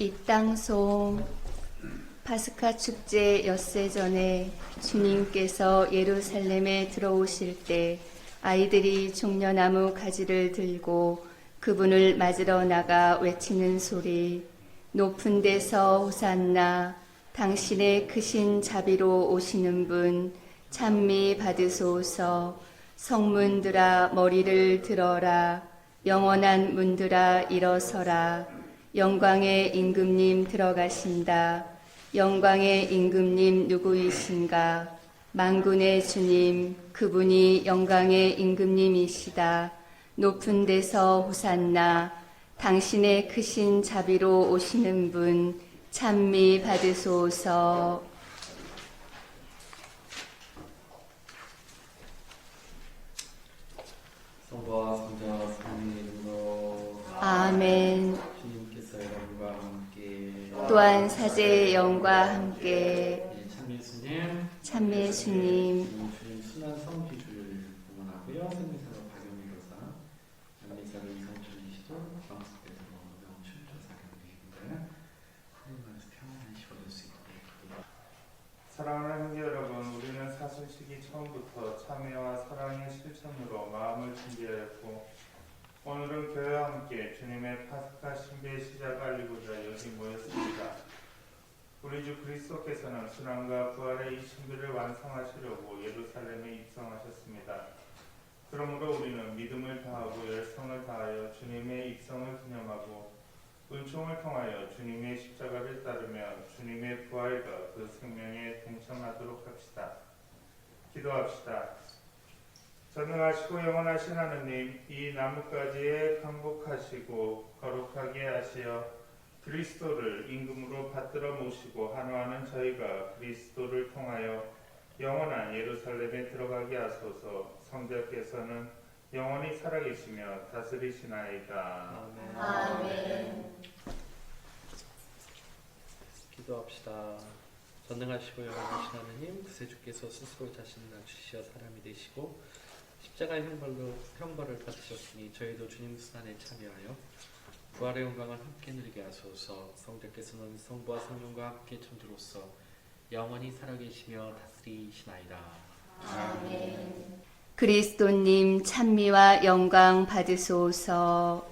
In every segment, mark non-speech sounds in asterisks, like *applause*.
이 땅송 파스카 축제 엿새 전에 주님께서 예루살렘에 들어오실 때 아이들이 종려나무 가지를 들고 그분을 맞으러 나가 외치는 소리 높은 데서 호산나 당신의 크신 자비로 오시는 분 찬미 받으소서. 성문들아 머리를 들어라. 영원한 문들아 일어서라 영광의 임금님 들어가신다. 영광의 임금님 누구이신가? 만군의 주님 그분이 영광의 임금님이시다. 높은 데서 호산나 당신의 크신 자비로 오시는 분 찬미 받으소서. 성부와 성자와 성령의 이름으로. 아멘 주님께서 여러분과 함께 또한 사제의 영과 함께 이 참예수님 참미의 주님 주님 순한 성기주를 응원하고요 생리사로 박영미 교사 연미사로 이성춘이시도 방석에서 명춘 조 사경님들 하나님께서 평안히 쉬어줄 수 있게 사랑하는 형제 여러분, 우리는 사순시기 처음부터 참회와 사랑의 실천으로 마음을 준비하였고 오늘은 교회와 함께 주님의 파스카 신비의 시작을 알리고자 여기 모였습니다. 우리 주 그리스도께서는 순환과 부활의 이 신비를 완성하시려고 예루살렘에 입성하셨습니다. 그러므로 우리는 믿음을 다하고 열성을 다하여 주님의 입성을 기념하고 은총을 통하여 주님의 십자가를 따르며 주님의 부활과 그 생명에 동참하도록 합시다. 기도합시다. 전능하시고 영원하신 하느님, 이 나뭇가지에 강복하시고 거룩하게 하시어 그리스도를 임금으로 받들어 모시고 한화하는 저희가 그리스도를 통하여 영원한 예루살렘에 들어가게 하소서 성자께서는 영원히 살아계시며 다스리시나이다. 아멘. 기도합시다. 전능하시고 영원하신 하나님, 구세주께서 스스로 자신을 낮추시어 사람이 되시고 십자가의 형벌로 형벌을 받으셨으니 저희도 주님 수단에 참여하여 부활의 영광을 함께 누리게 하소서. 성자께서는 성부와 성령과 함께 천주로서 영원히 살아계시며 다스리시나이다. 그리스도님 찬미와 영광 받으소서.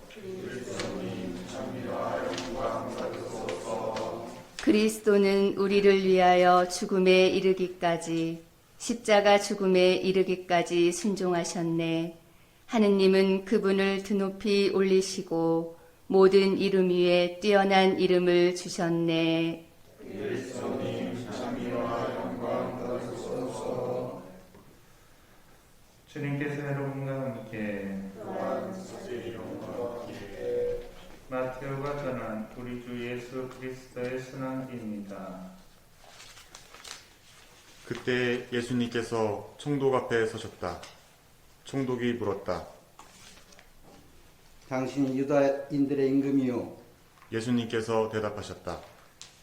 그리스도는 우리를 위하여 죽음에 이르기까지 십자가 죽음에 이르기까지 순종하셨네. 하느님은 그분을 드높이 올리시고 모든 이름 위에 뛰어난 이름을 주셨네. 주님께서 여러분과 함께 마테오가 전한 우리 주 예수 그리스도의 순환기입니다. 그때 예수님께서 총독 앞에 서셨다. 총독이 물었다. 당신이 유다인들의 임금이요 예수님께서 대답하셨다.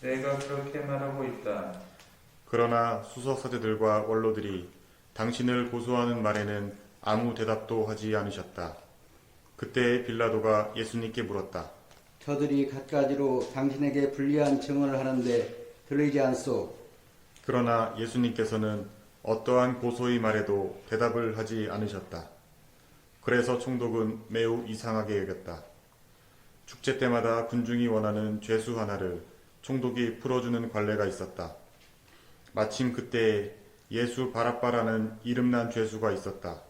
내가 그렇게 말하고 있다. 그러나 수석 사제들과 원로들이 당신을 고소하는 말에는 아무 대답도 하지 않으셨다. 그때 빌라도가 예수님께 물었다. 저들이 갖가지로 당신에게 불리한 증언을 하는데 들리지 않소 그러나 예수님께서는 어떠한 고소의 말에도 대답을 하지 않으셨다. 그래서 총독은 매우 이상하게 여겼다. 축제 때마다 군중이 원하는 죄수 하나를 총독이 풀어주는 관례가 있었다. 마침 그때 예수 바라바라는 이름난 죄수가 있었다.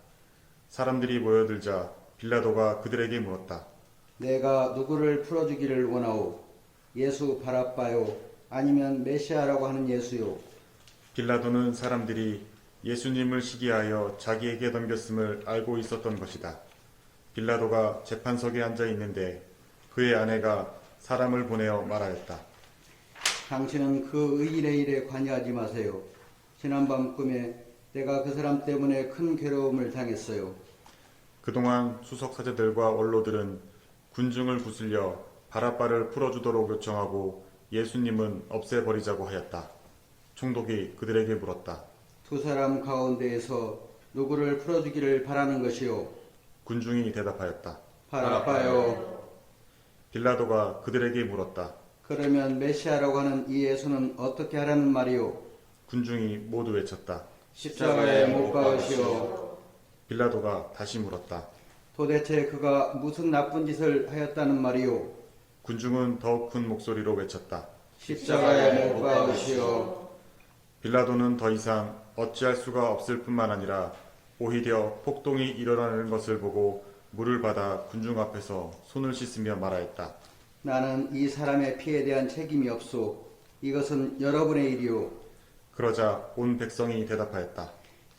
사람들이 모여들자 빌라도가 그들에게 물었다. 내가 누구를 풀어주기를 원하오 예수 바라빠요 아니면 메시아라고 하는 예수요 빌라도는 사람들이 예수님을 시기하여 자기에게 넘겼음을 알고 있었던 것이다. 빌라도가 재판석에 앉아 있는데 그의 아내가 사람을 보내어 말하였다. 당신은 그 의인의 일에 관여하지 마세요 지난밤 꿈에 내가 그 사람 때문에 큰 괴로움을 당했어요 그동안 수석 사제들과 원로들은 군중을 구슬려 바라바를 풀어주도록 요청하고 예수님은 없애버리자고 하였다. 총독이 그들에게 물었다. 두 사람 가운데에서 누구를 풀어주기를 바라는 것이요 군중이 대답하였다. 바라빠요 빌라도가 그들에게 물었다. 그러면 메시아라고 하는 이 예수는 어떻게 하라는 말이오? 군중이 모두 외쳤다. 십자가에 못 박으시오. 빌라도가 다시 물었다. 도대체 그가 무슨 나쁜 짓을 하였다는 말이오? 군중은 더욱 큰 목소리로 외쳤다. 십자가에 못 박으시오. 빌라도는 더 이상 어찌할 수가 없을 뿐만 아니라 오히려 폭동이 일어나는 것을 보고 물을 받아 군중 앞에서 손을 씻으며 말하였다. 나는 이 사람의 피에 대한 책임이 없소. 이것은 여러분의 일이오. 그러자 온 백성이 대답하였다.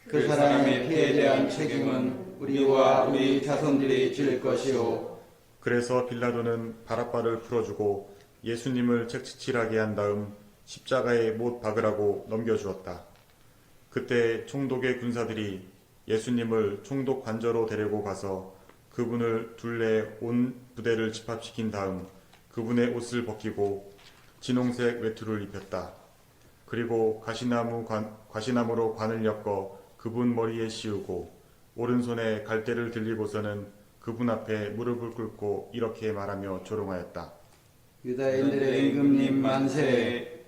그 사람의 피에 대한 책임은 우리와 우리 자손들이 질 것이오. 그래서 빌라도는 바라바를 풀어주고 예수님을 책치칠하게 한 다음 십자가에 못 박으라고 넘겨주었다. 그때 총독의 군사들이 예수님을 총독 관저로 데리고 가서 그분을 둘레 온 부대를 집합시킨 다음 그분의 옷을 벗기고 진홍색 외투를 입혔다. 그리고 가시나무 관, 가시나무로 관을 엮어 그분 머리에 씌우고 오른손에 갈대를 들리고서는 그분 앞에 무릎을 꿇고 이렇게 말하며 조롱하였다. 유다인들의 임금님 만세.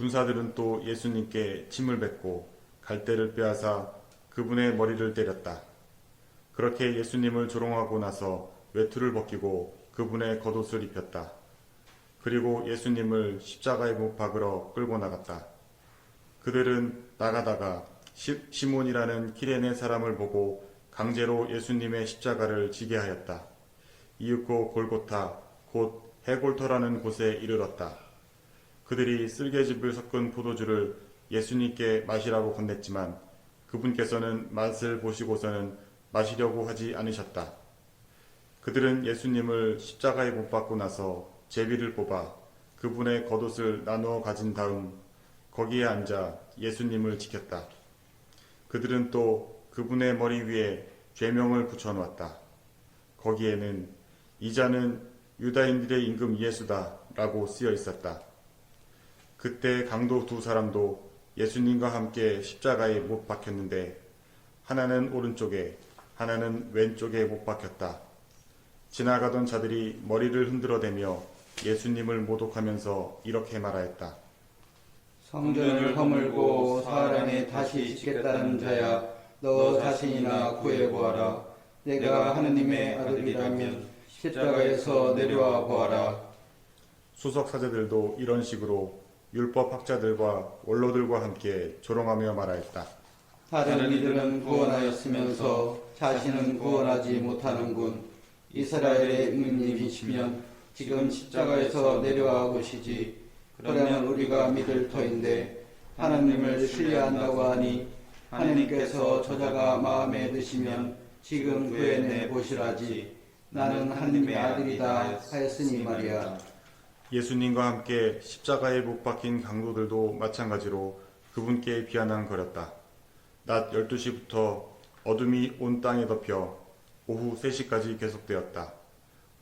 군사들은 또 예수님께 침을 뱉고 갈대를 빼앗아 그분의 머리를 때렸다. 그렇게 예수님을 조롱하고 나서 외투를 벗기고 그분의 겉옷을 입혔다. 그리고 예수님을 십자가에 못 박으러 끌고 나갔다. 그들은 나가다가 시, 시몬이라는 키레네 사람을 보고 강제로 예수님의 십자가를 지게 하였다. 이윽고 골고타 곧 해골터라는 곳에 이르렀다. 그들이 쓸개즙을 섞은 포도주를 예수님께 마시라고 건넸지만 그분께서는 맛을 보시고서는 마시려고 하지 않으셨다. 그들은 예수님을 십자가에 못 박고 나서 제비를 뽑아 그분의 겉옷을 나누어 가진 다음 거기에 앉아 예수님을 지켰다. 그들은 또 그분의 머리 위에 죄명을 붙여놓았다. 거기에는 이자는 유다인들의 임금 예수다 라고 쓰여 있었다. 그때 강도 두 사람도 예수님과 함께 십자가에 못 박혔는데 하나는 오른쪽에 하나는 왼쪽에 못 박혔다. 지나가던 자들이 머리를 흔들어대며 예수님을 모독하면서 이렇게 말하였다. 성전을 허물고 사람이 다시 짓겠다는 자야 너 자신이나 구해보아라 내가 하느님의 아들이라면 십자가에서 내려와 보아라 수석 사제들도 이런 식으로 율법 학자들과 원로들과 함께 조롱하며 말하였다. 다른 이들은 구원하였으면서 자신은 구원하지 못하는군. 이스라엘의 임금님이시면 지금 십자가에서 내려와 보시지. 그러면 우리가 믿을 터인데 하나님을 신뢰한다고 하니 하나님께서 저자가 마음에 드시면 지금 구해내 보시라지. 나는 하나님의 아들이다 하였으니 말이야 예수님과 함께 십자가에 못 박힌 강도들도 마찬가지로 그분께 비아냥거렸다. 낮 12시부터 어둠이 온 땅에 덮여 오후 3시까지 계속되었다.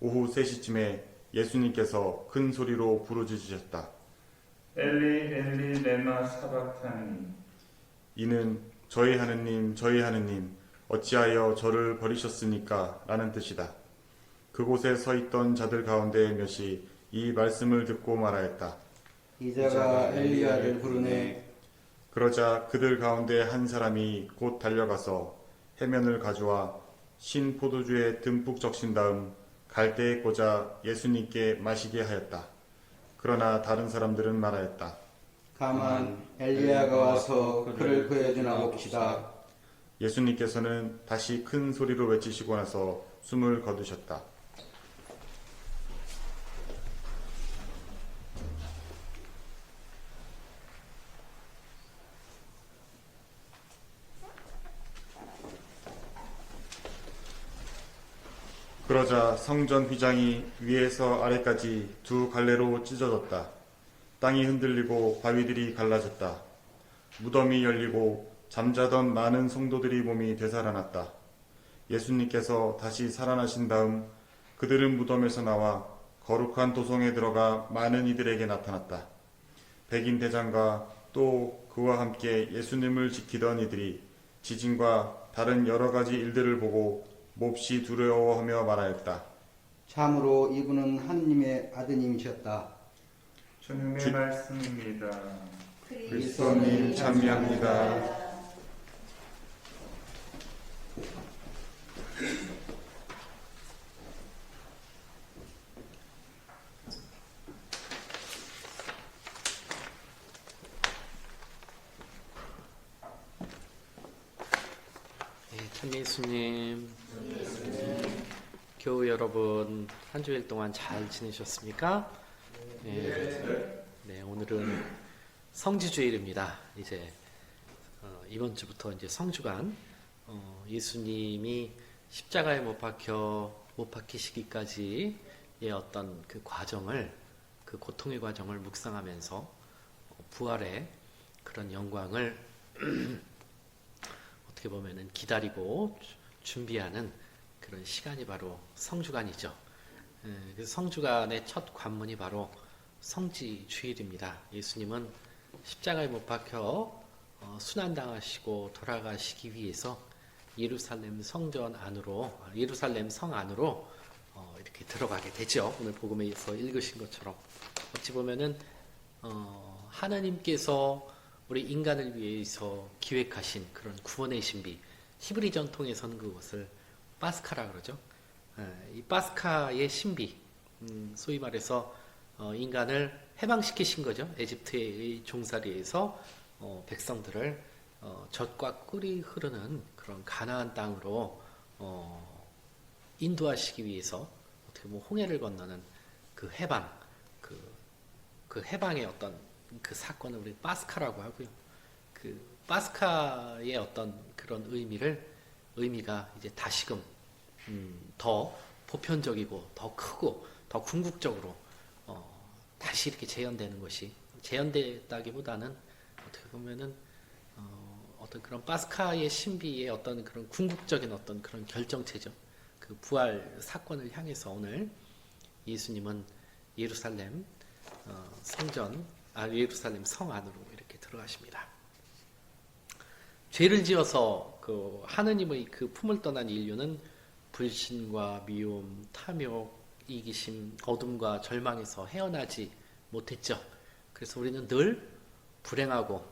오후 3시쯤에 예수님께서 큰 소리로 부르짖으셨다. 엘리 엘리 레마 사박타니 이는 저희 하느님, 저희 하느님, 어찌하여 저를 버리셨습니까? 라는 뜻이다. 그곳에 서 있던 자들 가운데 몇이 이 말씀을 듣고 말하였다. 이자가 엘리야를 부르네 그러자 그들 가운데 한 사람이 곧 달려가서 해면을 가져와 신 포도주에 듬뿍 적신 다음 갈대에 꽂아 예수님께 마시게 하였다. 그러나 다른 사람들은 말하였다. 가만 엘리야가 와서 그를 구해주나 봅시다 예수님께서는 다시 큰 소리로 외치시고 나서 숨을 거두셨다. 그러자 성전 휘장이 위에서 아래까지 두 갈래로 찢어졌다. 땅이 흔들리고 바위들이 갈라졌다. 무덤이 열리고 잠자던 많은 성도들이 몸이 되살아났다. 예수님께서 다시 살아나신 다음 그들은 무덤에서 나와 거룩한 도성에 들어가 많은 이들에게 나타났다. 백인 대장과 또 그와 함께 예수님을 지키던 이들이 지진과 다른 여러 가지 일들을 보고 몹시 두려워하며 말하였다. 참으로 이분은 하느님의 아드님이셨다 주님의 주- 말씀입니다. 그리스도님 찬미합니다. 네, 찬미수님, 교우 여러분 한 주일 동안 잘 지내셨습니까? 네, 네, 오늘은 성지주일입니다. 이제 어, 이번 주부터 이제 성주간 어, 예수님이 십자가에 못 박혀 못 박히시기까지의 어떤 그 과정을 그 고통의 과정을 묵상하면서 어, 부활의 그런 영광을 *clears throat* 어떻게 보면은 기다리고 주- 준비하는 그런 시간이 바로 성주간이죠. 에, 그래서 성주간의 첫 관문이 바로 성지 주일입니다. 예수님은 십자가에 못 박혀 어, 순환당하시고 돌아가시기 위해서 예루살렘 성전 안으로 예루살렘 성 안으로 어, 이렇게 들어가게 되죠. 오늘 복음에서 읽으신 것처럼 어찌 보면은 어, 하나님께서 우리 인간을 위해서 기획하신 그런 구원의 신비 히브리 전통에서는 그것을 파스카라 그러죠. 예, 이 파스카의 신비, 음, 소위 말해서 어, 인간을 해방시키신 거죠. 에집트의 종살이에서 어, 백성들을 어, 젖과 꿀이 흐르는 그런 가나안 땅으로 어, 인도하시기 위해서 어떻게 보면 홍해를 건너는 그 해방, 그, 그 해방의 어떤 그 사건을 우리 파스카라고 하고요. 그 파스카의 어떤 그런 의미를 의미가 이제 다시금 음, 더 보편적이고 더 크고 더 궁극적으로 어, 다시 이렇게 재현되는 것이 재현됐다기보다는 어떻게 보면은 어, 어떤 그런 파스카의 신비의 어떤 그런 궁극적인 어떤 그런 결정체죠. 그 부활 사건을 향해서 오늘 예수님은 예루살렘 어, 성전, 아 예루살렘 성 안으로 이렇게 들어가십니다. 죄를 지어서 그 하느님의 그 품을 떠난 인류는 불신과 미움, 탐욕, 이기심, 어둠과 절망에서 헤어나지 못했죠. 그래서 우리는 늘 불행하고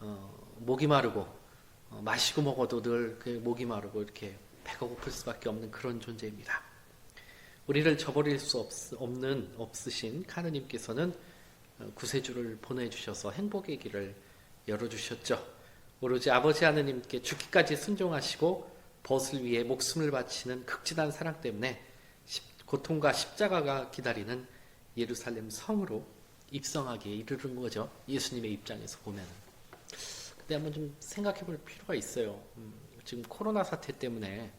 어, 목이 마르고 어, 마시고 먹어도 늘 그 목이 마르고 이렇게 배가 고플 수밖에 없는 그런 존재입니다. 우리를 저버릴 수 없, 없는 없으신 하느님께서는 어, 구세주를 보내주셔서 행복의 길을 열어주셨죠. 오로지 아버지 하느님께 죽기까지 순종하시고 벗을 위해 목숨을 바치는 극진한 사랑 때문에 십- 고통과 십자가가 기다리는 예루살렘 성으로 입성하기에 이르는 거죠. 예수님의 입장에서 보면은. 근데 한번 좀 생각해 볼 필요가 있어요. 음, 지금 코로나 사태 때문에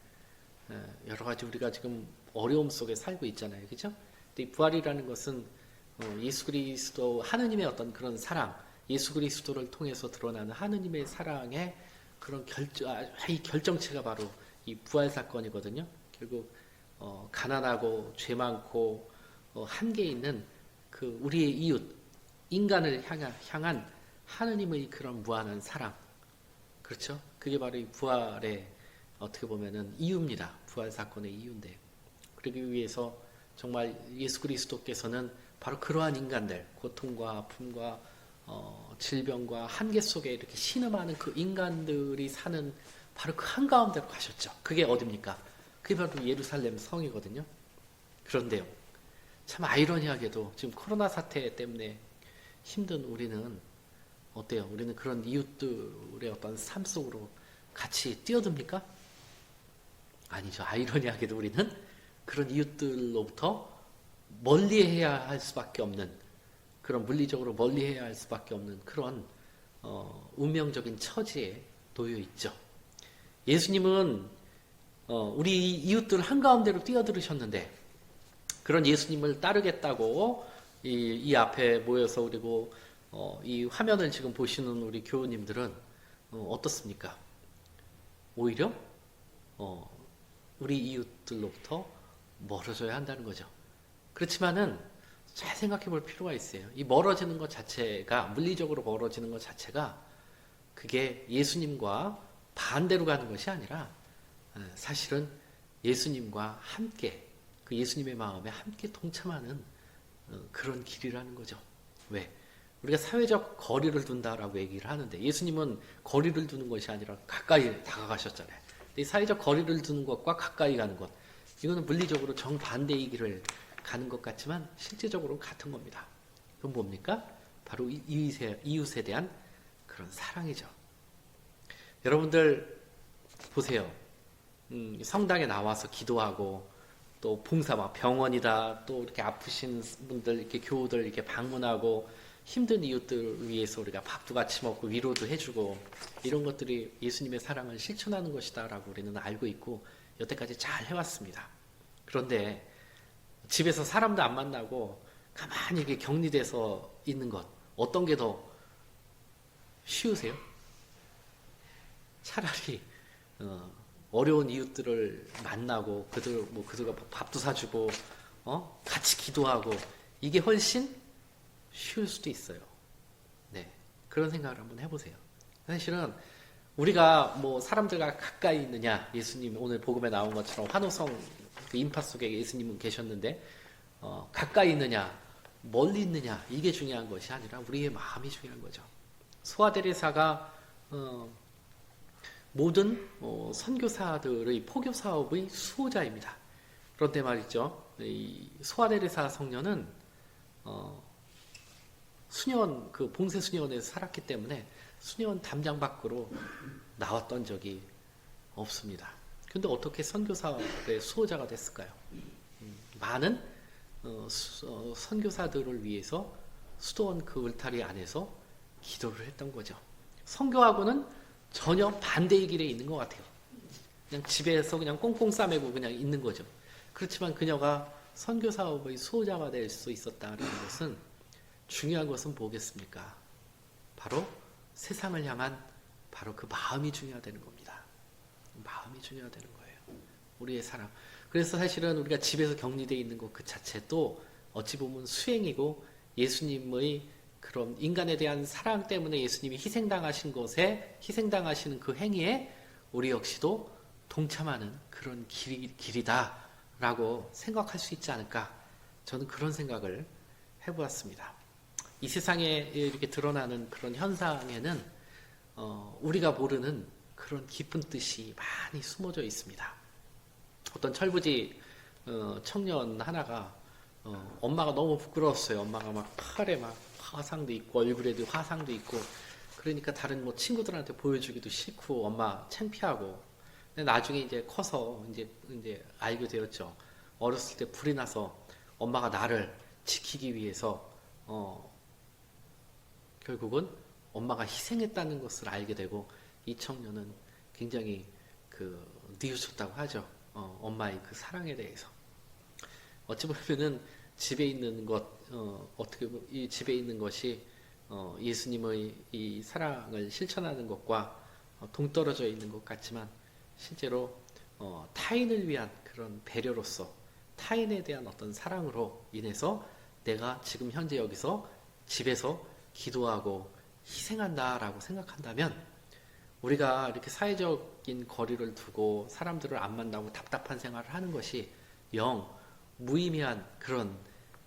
에, 여러 가지 우리가 지금 어려움 속에 살고 있잖아요. 그죠? 근데 이 부활이라는 것은 어, 예수 그리스도 하느님의 어떤 그런 사랑, 예수 그리스도를 통해서 드러나는 하느님의 사랑의 그런 결정, 아, 이 결정체가 바로 이 부활 사건이거든요. 결국 어, 가난하고 죄 많고 어, 한계 있는 그 우리의 이웃 인간을 향한, 향한 하느님의 그런 무한한 사랑, 그렇죠? 그게 바로 이 부활의 어떻게 보면은 이유입니다. 부활 사건의 이유인데 그러기 위해서 정말 예수 그리스도께서는 바로 그러한 인간들 고통과 아픔과 어, 질병과 한계 속에 이렇게 신음하는 그 인간들이 사는 바로 그 한가운데로 가셨죠. 그게 어딥니까? 그게 바로 예루살렘 성이거든요. 그런데요. 참 아이러니하게도 지금 코로나 사태 때문에 힘든 우리는 어때요? 우리는 그런 이웃들의 어떤 삶 속으로 같이 뛰어듭니까? 아니죠. 아이러니하게도 우리는 그런 이웃들로부터 멀리 해야 할 수밖에 없는 그런 물리적으로 멀리해야 할 수밖에 없는 그런 어, 운명적인 처지에 놓여 있죠. 예수님은 어, 우리 이웃들 한가운데로 뛰어들으셨는데 그런 예수님을 따르겠다고 이, 이 앞에 모여서 그리고 어, 이 화면을 지금 보시는 우리 교우님들은 어, 어떻습니까? 오히려 어, 우리 이웃들로부터 멀어져야 한다는 거죠. 그렇지만은 잘 생각해 볼 필요가 있어요. 이 멀어지는 것 자체가 물리적으로 멀어지는 것 자체가 그게 예수님과 반대로 가는 것이 아니라 어, 사실은 예수님과 함께 그 예수님의 마음에 함께 동참하는 어, 그런 길이라는 거죠. 왜? 우리가 사회적 거리를 둔다라고 얘기를 하는데 예수님은 거리를 두는 것이 아니라 가까이 다가가셨잖아요. 이 사회적 거리를 두는 것과 가까이 가는 것 이거는 물리적으로 정반대의 길을 가는 것 같지만 실제적으로는 같은 겁니다. 그건 뭡니까? 바로 이- 이웃에, 이웃에 대한 그런 사랑이죠. 여러분들 보세요. 음, 성당에 나와서 기도하고 또 봉사 막 병원이다 또 이렇게 아프신 분들 이렇게 교우들 이렇게 방문하고 힘든 이웃들 위해서 우리가 밥도 같이 먹고 위로도 해주고 이런 것들이 예수님의 사랑을 실천하는 것이다라고 우리는 알고 있고 여태까지 잘 해왔습니다. 그런데 집에서 사람도 안 만나고 가만히 이렇게 격리돼서 있는 것 어떤 게 더 쉬우세요? 차라리 어, 어려운 이웃들을 만나고 그들 뭐 그들과 밥도 사주고 어 같이 기도하고 이게 훨씬 쉬울 수도 있어요. 네 그런 생각을 한번 해보세요. 사실은 우리가 뭐 사람들과 가까이 있느냐 예수님 오늘 복음에 나온 것처럼 환호성 그 인파 속에 예수님은 계셨는데 어, 가까이 있느냐 멀리 있느냐 이게 중요한 것이 아니라 우리의 마음이 중요한 거죠. 소아데레사가 어, 모든 어, 선교사들의 포교 사업의 수호자입니다. 그런데 말이죠, 이 소아데레사 성녀는 어, 수녀원 그 봉쇄 수녀원에서 살았기 때문에 수녀원 담장 밖으로 나왔던 적이 없습니다. 근데 어떻게 선교 사업의 수호자가 됐을까요? 음, 많은 어, 수- 어, 선교사들을 위해서 수도원 그 울타리 안에서 기도를 했던 거죠. 선교하고는 전혀 반대의 길에 있는 것 같아요. 그냥 집에서 그냥 꽁꽁 싸매고 그냥 있는 거죠. 그렇지만 그녀가 선교 사업의 수호자가 될 수 있었다는 것은 중요한 것은 뭐겠습니까? 바로 세상을 향한 바로 그 마음이 중요하다는 겁니다. 마음이 중요하다는 거예요. 우리의 사랑. 그래서 사실은 우리가 집에서 격리되어 있는 것 그 자체도 어찌 보면 수행이고 예수님의 그런 인간에 대한 사랑 때문에 예수님이 희생당하신 것에 희생당하시는 그 행위에 우리 역시도 동참하는 그런 길이, 길이다라고 생각할 수 있지 않을까 저는 그런 생각을 해보았습니다. 이 세상에 이렇게 드러나는 그런 현상에는 어, 우리가 모르는 그런 깊은 뜻이 많이 숨어져 있습니다. 어떤 철부지 어, 청년 하나가 어, 엄마가 너무 부끄러웠어요. 엄마가 막 팔에 막 화상도 있고 얼굴에도 화상도 있고 그러니까 다른 뭐 친구들한테 보여주기도 싫고 엄마 창피하고 근데 나중에 이제 커서 이제 이제 알게 되었죠. 어렸을 때 불이 나서 엄마가 나를 지키기 위해서 어, 결국은 엄마가 희생했다는 것을 알게 되고 이 청년은 굉장히 그 뉘우쳤다고 하죠. 어, 엄마의 그 사랑에 대해서. 어찌 보면은 집에 있는 것, 어, 어떻게 이 집에 있는 것이 어, 예수님의 이 사랑을 실천하는 것과 어, 동떨어져 있는 것 같지만 실제로 어, 타인을 위한 그런 배려로서 타인에 대한 어떤 사랑으로 인해서 내가 지금 현재 여기서 집에서 기도하고 희생한다라고 생각한다면 우리가 이렇게 사회적인 거리를 두고 사람들을 안 만나고 답답한 생활을 하는 것이 영 무의미한 그런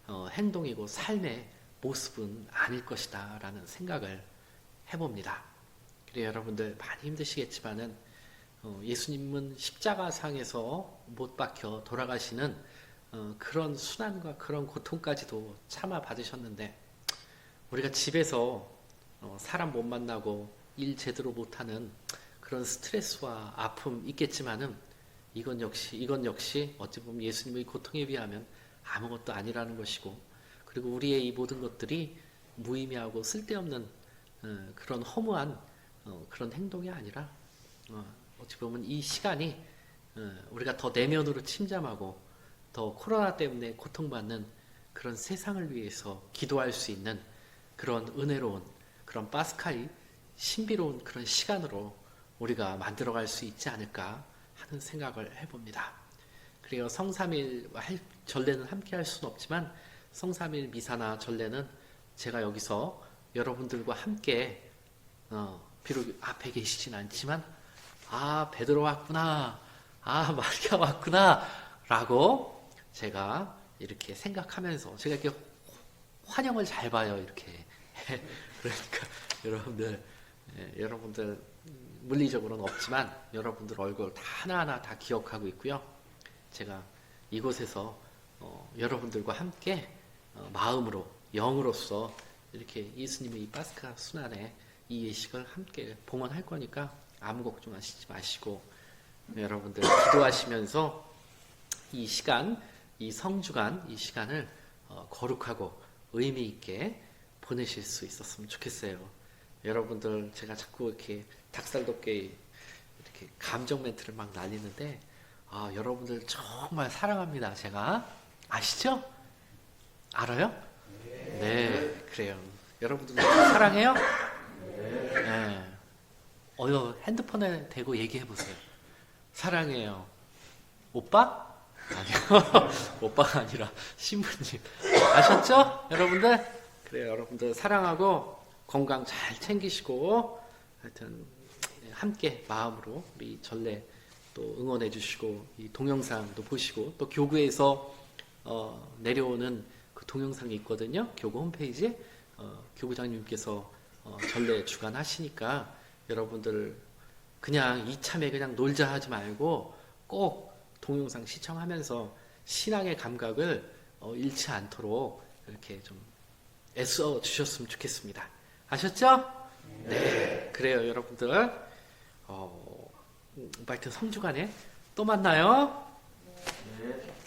어, 행동이고 삶의 모습은 아닐 것이다 라는 생각을 해봅니다. 그래 여러분들 많이 힘드시겠지만은 어, 예수님은 십자가상에서 못 박혀 돌아가시는 어, 그런 순환과 그런 고통까지도 참아 받으셨는데 우리가 집에서 어, 사람 못 만나고 일 제대로 못하는 그런 스트레스와 아픔 있겠지만은 이건 역시 이건 역시 어찌 보면 예수님의 고통에 비하면 아무것도 아니라는 것이고 그리고 우리의 이 모든 것들이 무의미하고 쓸데없는 어, 그런 허무한 어, 그런 행동이 아니라 어, 어찌 보면 이 시간이 어, 우리가 더 내면으로 침잠하고 더 코로나 때문에 고통받는 그런 세상을 위해서 기도할 수 있는 그런 은혜로운 그런 파스칼이 신비로운 그런 시간으로 우리가 만들어갈 수 있지 않을까 하는 생각을 해봅니다. 그래요 성삼일 할- 전례는 함께 할 수는 없지만 성삼일 미사나 전례는 제가 여기서 여러분들과 함께 어, 비록 앞에 계시진 않지만 아 베드로 왔구나 아 *laughs* 마리아 왔구나 라고 제가 이렇게 생각하면서 제가 이렇게 환영을 잘 봐요 이렇게 *laughs* 그러니까 여러분들 예, 여러분들 물리적으로는 없지만 여러분들 얼굴 다 하나하나 다 기억하고 있고요 제가 이곳에서 어, 여러분들과 함께 어, 마음으로 영으로서 이렇게 예수님의 이 파스카 순환에 이 예식을 함께 봉헌할 거니까 아무 걱정하시지 마시고 여러분들 기도하시면서 이 시간, 이 성주간 이 시간을 어, 거룩하고 의미 있게 보내실 수 있었으면 좋겠어요. 여러분들 제가 자꾸 이렇게 닭살 돋게 이렇게 감정 멘트를 막 날리는데 아, 여러분들 정말 사랑합니다. 제가 아시죠? 알아요? 네, 그래요. 여러분들 사랑해요? 네. 어여 핸드폰에 대고 얘기해 보세요. 사랑해요. 오빠? 아니요. *laughs* 오빠가 아니라 신부님. 아셨죠? 여러분들? 그래요. 여러분들 사랑하고 건강 잘 챙기시고 하여튼 함께 마음으로 우리 전례 또 응원해 주시고 이 동영상도 보시고 또 교구에서 어, 내려오는 그 동영상이 있거든요. 교구 홈페이지에 어, 교구장님께서 어, 전례 주관하시니까 여러분들 그냥 이참에 그냥 놀자 하지 말고 꼭 동영상 시청하면서 신앙의 감각을 어, 잃지 않도록 이렇게 좀 애써 주셨으면 좋겠습니다. 아셨죠? 네. 그래요, 여러분들. 어, 음, 하여튼 3주간에 또 만나요. 네.